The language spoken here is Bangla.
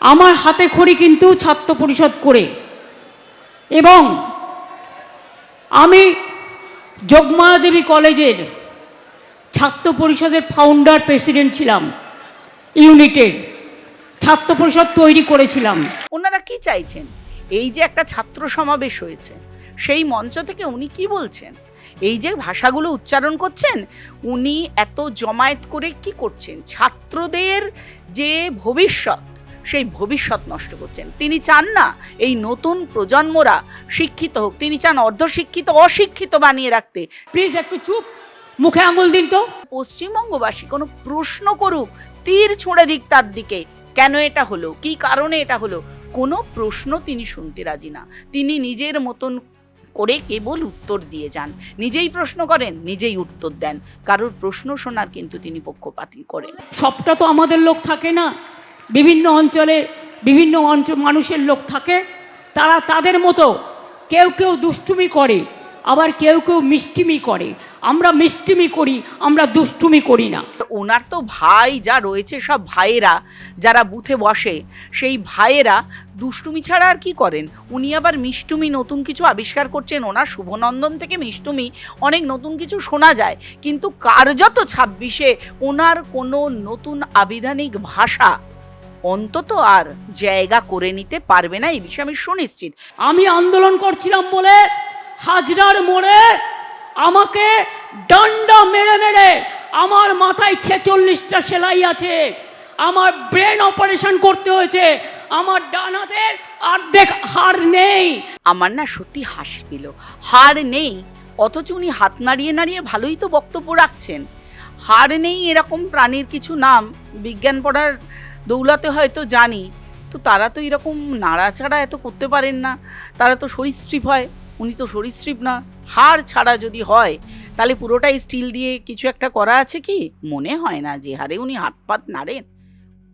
আমার হাতে খড়ি কিন্তু ছাত্র পরিষদ করে। এবং আমি যোগমায়া দেবী কলেজের ছাত্র পরিষদের ফাউন্ডার প্রেসিডেন্ট ছিলাম ইউনিটের ছাত্র পরিষদ তৈরি করেছিলাম। ওনারা কি চাইছেন? এই যে একটা ছাত্র সমাবেশ হয়েছে, সেই মঞ্চ থেকে উনি কি বলছেন? এই যে ভাষাগুলো উচ্চারণ করছেন, উনি এত জমায়েত করে কি করছেন? ছাত্রদের যে ভবিষ্যৎ সেই ভবিষ্যৎ নষ্ট করছেন। তিনি চান না এই নতুন প্রজন্মরা শিক্ষিত হোক। তিনি চান অর্ধশিক্ষিত অশিক্ষিত বানিয়ে রাখতে। প্লিজ একটু চুপ মুখে আঙুল দিন তো। পশ্চিমবঙ্গবাসী কোনো প্রশ্ন করুক তীর ছুঁড়ে দিক তার দিকে। কেন এটা হলো? কি কারণে এটা হলো? কোনো প্রশ্ন তিনি শুনতে রাজি না। তিনি নিজের মতন করে কেবল উত্তর দিয়ে যান। নিজেই প্রশ্ন করেন নিজেই উত্তর দেন। কারোর প্রশ্ন শোনার কিন্তু তিনি পক্ষপাতী করেন। সবটা তো আমাদের লোক থাকে না। বিভিন্ন অঞ্চলে বিভিন্ন অঞ্চল মানুষের লোক থাকে, তারা তাদের মতো কেউ কেউ দুষ্টুমি করে, আবার কেউ কেউ মিষ্টিমি করে। আমরা মিষ্টিমি করি, আমরা দুষ্টুমি করি না। ওনার তো ভাই যা রয়েছে, সব ভাইয়েরা যারা বুথে বসে, সেই ভাইয়েরা দুষ্টুমি ছাড়া আর কি করেন? উনি আবার মিষ্টুমি, নতুন কিছু আবিষ্কার করছেন। ওনার শুভনন্দন থেকে মিষ্টুমি, অনেক নতুন কিছু শোনা যায়। কিন্তু কার্যত ছাব্বিশে ওনার কোনো নতুন আবিধানিক ভাষা অন্তত আর জায়গা করে নিতে পারবে না এই বিষয়ে আমি সুনিশ্চিত। আমি আন্দোলন করছিলাম বলে হাজরার মোড়ে আমাকে ডান্ডা মেরে মেরে আমার মাথায় ছেচল্লিশটা সেলাই আছে আমার ব্রেন অপারেশন করতে হয়েছে আমার ডান হাতের অর্ধেক হাড় নেই। আমার না সত্যি হাসি পেল হার নেই অথচ উনি হাত নাড়িয়ে নাড়িয়ে ভালোই তো বক্তব্য রাখছেন। হার নেই এরকম প্রাণীর কিছু নাম বিজ্ঞান পড়ার দৌলতে হয়তো জানি। তো তারা তো এরকম নাড়াচাড়া এত করতে পারেন না। তারা তো সরীসৃপ হয়। উনি তো সরীসৃপ না। হাড় ছাড়া যদি হয়, তাহলে পুরোটাই স্টিল দিয়ে কিছু একটা করা আছে কি? মনে হয় না যে হারে উনি হাত পাত নাড়েন।